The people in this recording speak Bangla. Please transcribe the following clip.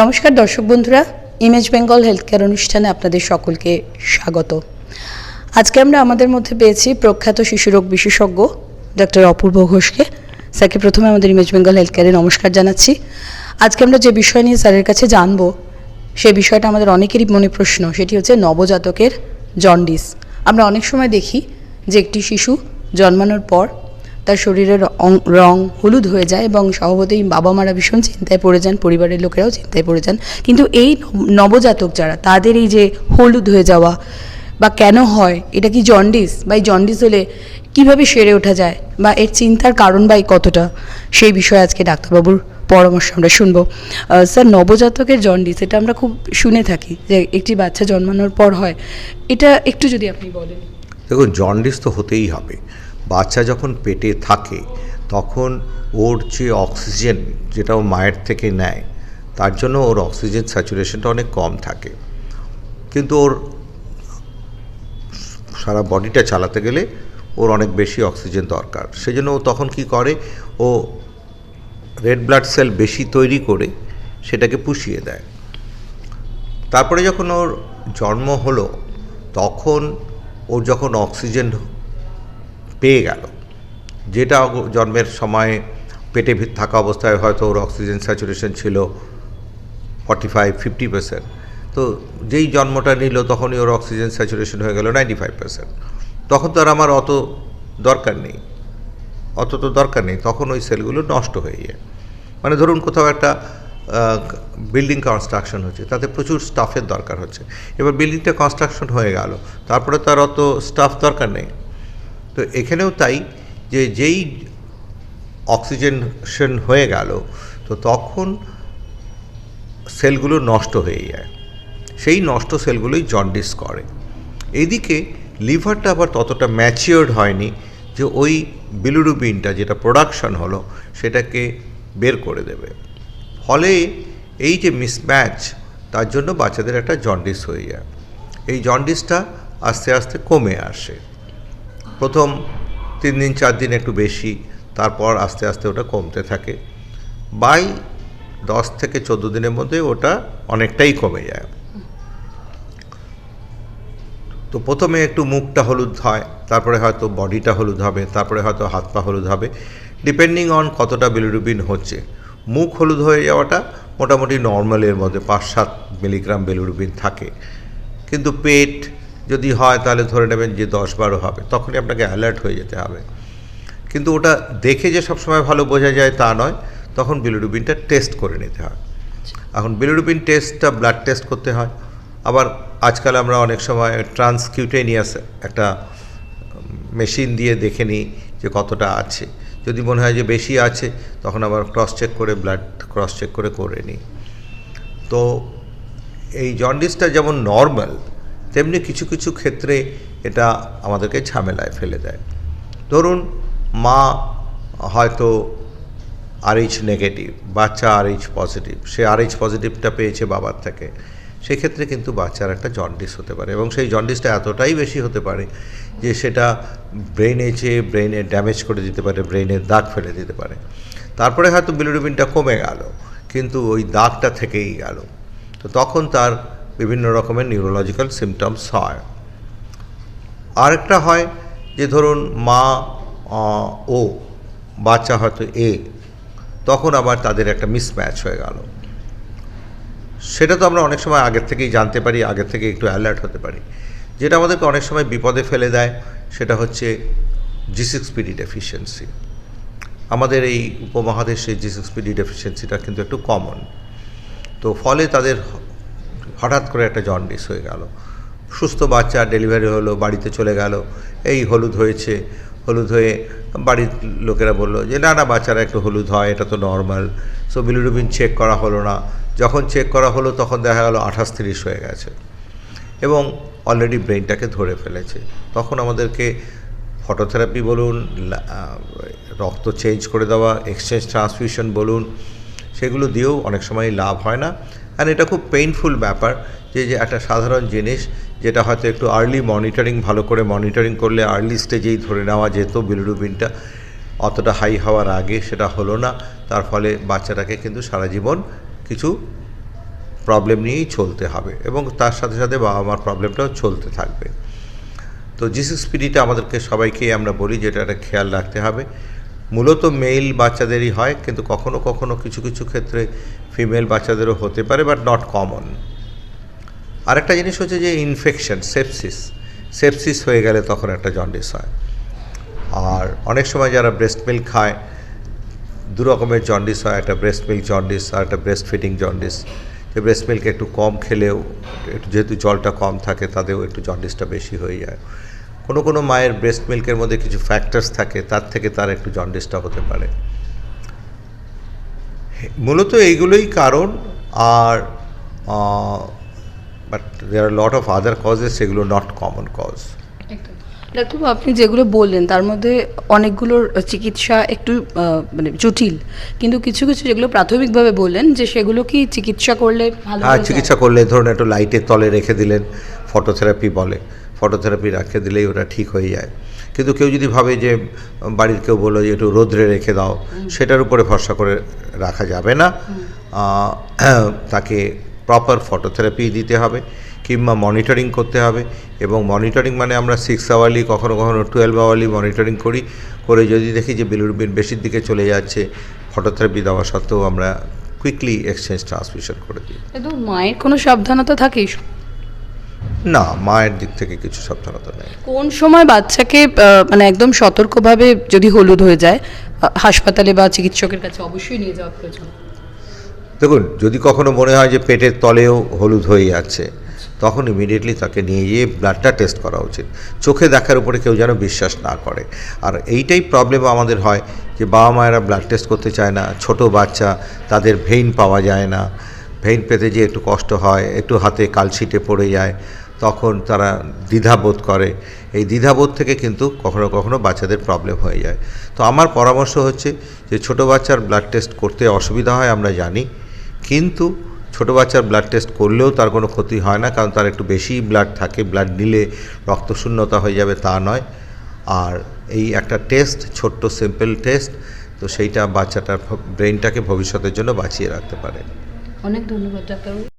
নমস্কার দর্শক বন্ধুরা ইমেজ বেঙ্গল হেলথ কেয়ার অনুষ্ঠানে আপনাদের সকলকে স্বাগত। আজকে আমরা আমাদের মধ্যে পেয়েছি প্রখ্যাত শিশুরোগ বিশেষজ্ঞ ডক্টর অপূর্ব ঘোষকে। স্যারকে প্রথমে আমাদের ইমেজ বেঙ্গল হেলথ কেয়ারে নমস্কার জানাচ্ছি। আজকে আমরা যে বিষয় নিয়ে স্যারের কাছে জানব, সে বিষয়টা আমাদের অনেকেরই মনে প্রশ্ন, সেটি হচ্ছে নবজাতকের জন্ডিস। আমরা অনেক সময় দেখি যে একটি শিশু জন্মানোর পর তার শরীরের রং হলুদ হয়ে যায় এবং স্বভাবতই বাবা মারা ভীষণ চিন্তায় পড়ে যান, পরিবারের লোকেরাও চিন্তায় পড়ে যান। কিন্তু এই নবজাতক যারা, তাদের এই যে হলুদ হয়ে যাওয়া বা কেন হয়, এটা কি জন্ডিস? বা এই জন্ডিস হলে কীভাবে সেরে ওঠা যায়? বা এর চিন্তার কারণ বা এই কতটা? সেই বিষয়ে আজকে ডাক্তারবাবুর পরামর্শ আমরা শুনব। স্যার, নবজাতকের জন্ডিস, এটা আমরা খুব শুনে থাকি যে একটি বাচ্চা জন্মানোর পর হয়। এটা একটু যদি আপনি বলেন। দেখুন, জন্ডিস তো হতেই হবে। বাচ্চা যখন পেটে থাকে, তখন ওর যে অক্সিজেন যেটা ও মায়ের থেকে নেয়, তার জন্য ওর অক্সিজেন স্যাচুরেশনটা অনেক কম থাকে। কিন্তু ওর সারা বডিটা চালাতে গেলে ওর অনেক বেশি অক্সিজেন দরকার। সেজন্য ও তখন কি করে, ও রেড ব্লাড সেল বেশি তৈরি করে সেটাকে পুষিয়ে দেয়। তারপরে যখন ওর জন্ম হলো, তখন ওর যখন অক্সিজেন পেয়ে গেল। যেটা জন্মের সময় পেটে থাকা অবস্থায় হয়তো ওর অক্সিজেন স্যাচুরেশন ছিল ফর্টি ফাইভ ফিফটি পার্সেন্ট তো যেই জন্মটা নিল তখনই ওর অক্সিজেন স্যাচুরেশন হয়ে গেল নাইনটি ফাইভ পার্সেন্ট তখন তো আর আমার অত দরকার নেই। অত তো দরকার নেই। তখন ওই সেলগুলো নষ্ট হয়ে যায়। মানে ধরুন কোথাও একটা বিল্ডিং কনস্ট্রাকশন হচ্ছে, তাতে প্রচুর স্টাফের দরকার হচ্ছে। এবার বিল্ডিংটা কনস্ট্রাকশন হয়ে গেল, তারপরে তার অত স্টাফ দরকার নেই। তো এখানেও তাই যে যেই অক্সিজেনেশন হয়ে গেল, তো তখন সেলগুলো নষ্ট হয়ে যায়। সেই নষ্ট সেলগুলোই জন্ডিস করে। এদিকে লিভারটা আবার ততটা ম্যাচিওর্ড হয়নি যে ওই বিলুরুবিনটা যেটা প্রোডাকশন হলো সেটাকে বের করে দেবে। ফলে এই যে মিসম্যাচ তার জন্য বাচ্চাদের একটা জন্ডিস হয়ে যায়। এই জন্ডিসটা আস্তে আস্তে কমে আসে। প্রথম তিন দিন, চার দিন একটু বেশি, তারপর আস্তে আস্তে ওটা কমতে থাকে। বাই দশ থেকে চোদ্দ দিনের মধ্যে ওটা অনেকটাই কমে যায়। তো প্রথমে একটু মুখটা হলুদ হয়, তারপরে হয়তো বডিটা হলুদ হবে, তারপরে হয়তো হাত পা হলুদ হবে। ডিপেন্ডিং অন কতটা বিলিরুবিন হচ্ছে। মুখ হলুদ হয়ে যাওয়াটা মোটামুটি নর্মালের মধ্যে পাঁচ সাত মিলিগ্রাম বিলিরুবিন থাকে। কিন্তু পেট যদি হয় তাহলে ধরে নেবেন যে দশ বারো হবে, তখনই আপনাকে অ্যালার্ট হয়ে যেতে হবে। কিন্তু ওটা দেখে যে সবসময় ভালো বোঝা যায় তা নয়, তখন বিলিরুবিনটা টেস্ট করে নিতে হয়। এখন বিলিরুবিন টেস্টটা ব্লাড টেস্ট করতে হয়। আবার আজকাল আমরা অনেক সময় ট্রান্সকিউটেনিয়াস একটা মেশিন দিয়ে দেখে নিই যে কতটা আছে। যদি মনে হয় যে বেশি আছে, তখন আবার ক্রস চেক করে ব্লাড ক্রস চেক করে করে নিই। তো এই জন্ডিসটা যেমন নর্মাল তেমনি কিছু কিছু ক্ষেত্রে এটা আমাদেরকে ঝামেলায় ফেলে দেয়। ধরুন, মা হয়তো আরএইচ নেগেটিভ বাচ্চা আরএইচ পজিটিভ সে আরএইচ পজিটিভটা পেয়েছে বাবার থেকে। সেক্ষেত্রে কিন্তু বাচ্চার একটা জন্ডিস হতে পারে এবং সেই জন্ডিসটা এতটাই বেশি হতে পারে যে সেটা ব্রেনে চেয়ে ব্রেনে ড্যামেজ করে দিতে পারে ব্রেনের দাগ ফেলে দিতে পারে। তারপরে হয়তো বিলিরুবিনটা কমে গেল, কিন্তু ওই দাগটা থেকেই গেল। তো তখন তার বিভিন্ন রকমের নিউরোলজিক্যাল সিমটমস হয়। আরেকটা হয় যে ধরুন মা ও, বাচ্চা হয়তো এ, তখন আবার তাদের একটা মিসম্যাচ হয়ে গেল। সেটা তো আমরা অনেক সময় আগের থেকেই জানতে পারি, আগের থেকে একটু অ্যালার্ট হতে পারি। যেটা আমাদেরকে অনেক সময় বিপদে ফেলে দেয়, সেটা হচ্ছে জি সিক্স পিডি ডেফিসিয়েন্সি আমাদের এই উপমহাদেশে জি সিক্স পিডি ডেফিসিয়েন্সিটা কিন্তু একটু কমন তো ফলে তাদের হঠাৎ করে একটা জন্ডিস হয়ে গেল। সুস্থ বাচ্চা ডেলিভারি হলো, বাড়িতে চলে গেল। এই হলুদ হয়েছে। হলুদ হয়ে বাড়ির লোকেরা বলল যে, না না, বাচ্চারা একটু হলুদ হয়, এটা তো নর্মাল সো বিলিরুবিন চেক করা হলো না। যখন চেক করা হলো, তখন দেখা গেল আঠাশ তিরিশ হয়ে গেছে। এবং অলরেডি ব্রেনটাকে ধরে ফেলেছে। তখন আমাদেরকে ফটোথেরাপি বলুন রক্ত চেঞ্জ করে দেওয়া এক্সচেঞ্জ ট্রান্সফিউশন বলুন, সেগুলো দিয়েও অনেক সময় লাভ হয় না। আর এটা খুব পেইনফুল ব্যাপার যে যে একটা সাধারণ জিনিস যেটা হয়তো একটু আর্লি মনিটরিং ভালো করে মনিটরিং করলে আর্লি স্টেজেই ধরে নেওয়া যেত বিলিরুবিনটা অতটা হাই হওয়ার আগে সেটা হলো না। তার ফলে বাচ্চাটাকে কিন্তু সারা জীবন কিছু প্রবলেম নিয়েই চলতে হবে এবং তার সাথে সাথে বাবা মার প্রবলেমটাও চলতে থাকবে। তো জিসিস পিডিটা আমাদেরকে সবাইকেই আমরা বলি যেটা একটা খেয়াল রাখতে হবে। মূলত মেল বাচ্চাদেরই হয়, কিন্তু কখনো কখনো কিছু কিছু ক্ষেত্রে ফিমেল বাচ্চাদেরও হতে পারে বাট নট কমন আরেকটা জিনিস হচ্ছে যে ইনফেকশন সেপসিস সেপসিস হয়ে গেলে তখন একটা জন্ডিস হয়। আর অনেক সময় যারা ব্রেস্ট মিল্ক খায়, দু রকমের জন্ডিস হয়, একটা ব্রেস্ট মিল্ক জন্ডিস আর একটা ব্রেস্ট ফিডিং জন্ডিস যে ব্রেস্ট মিল্ক একটু কম খেলেও, একটু যেহেতু জলটা কম থাকে, তাতেও একটু জন্ডিসটা বেশি হয়ে যায়। কোনো কোনো মায়ের ব্রেস্ট মিল্কের মধ্যে কিছু ফ্যাক্টরস থাকে তার থেকে তার একটু জন্ডিসটা হতে পারে। মূলত এইগুলোই কারণ আর but there are lot of other causes সেগুলো নট কমন কজ ডাক্তারবাবু আপনি যেগুলো বললেন তার মধ্যে অনেকগুলোর চিকিৎসা একটু মানে জটিল। কিন্তু কিছু কিছু যেগুলো প্রাথমিকভাবে বললেন যে সেগুলো কি চিকিৎসা করলে ভালো হ্যাঁ চিকিৎসা করলে ধরুন একটু লাইটের তলে রেখে দিলেন ফটোথেরাপি বলে। ফটোথেরাপি রেখে দিলেই ওটা ঠিক হয়ে যায়। কিন্তু কেউ যদি ভাবে যে বাড়ির কেউ বলল যে একটু রোদ্রে রেখে দাও সেটার উপরে ভরসা করে রাখা যাবে না। তাকে প্রপার ফটোথেরাপি দিতে হবে কিংবা মনিটরিং করতে হবে এবং মনিটরিং মানে আমরা সিক্স আওয়ারলি কখনো কখনো টুয়েলভ আওয়ারলি মনিটরিং করি। করে যদি দেখি যে বিলুরবিন বেশির দিকে চলে যাচ্ছে ফটোথেরাপি দেওয়া সত্ত্বেও আমরা কুইকলি এক্সচেঞ্জ ট্রান্সমিশন করে দিই। মায়ের কোনো সাবধানতা থাকে না মায়ের দিক থেকে কিছু সাবধানতা নেই। কোন সময় বাচ্চাকে মানে একদম সতর্কভাবে যদি হলুদ হয়ে যায় হাসপাতালে বা চিকিৎসকের কাছে অবশ্যই নিয়ে যাওয়া প্রয়োজন? দেখুন যদি কখনো মনে হয় যে পেটের তলেও হলুদ হয়ে যাচ্ছে তখন ইমিডিয়েটলি তাকে নিয়ে গিয়ে ব্লাডটা টেস্ট করা উচিত। চোখে দেখার উপরে কেউ যেন বিশ্বাস না করে। আর এইটাই প্রবলেম আমাদের হয় যে বাবা মায়েরা ব্লাড টেস্ট করতে চায় না ছোট বাচ্চা তাদের ভেইন পাওয়া যায় না। ভেইন পেতে যে একটু কষ্ট হয় একটু হাতে কালশিটে পড়ে যায়। তখন তারা দ্বিধাবোধ করে। এই দ্বিধাবোধ থেকে কিন্তু কখনো কখনো বাচ্চাদের প্রবলেম হয়ে যায়। তো আমার পরামর্শ হচ্ছে যে, ছোট বাচ্চার ব্লাড টেস্ট করতে অসুবিধা হয়, আমরা জানি। কিন্তু ছোট বাচ্চার ব্লাড টেস্ট করলেও তার কোনো ক্ষতি হয় না, কারণ তার একটু বেশি ব্লাড থাকে। ব্লাড নিলে রক্তশূন্যতা হয়ে যাবে, তা নয়। আর এই একটা টেস্ট ছোট্ট সিম্পল টেস্ট তো সেইটা বাচ্চাটার ব্রেনটাকে ভবিষ্যতের জন্য বাঁচিয়ে রাখতে পারে। অনেক ধন্যবাদ, ডাক্তারবাবু।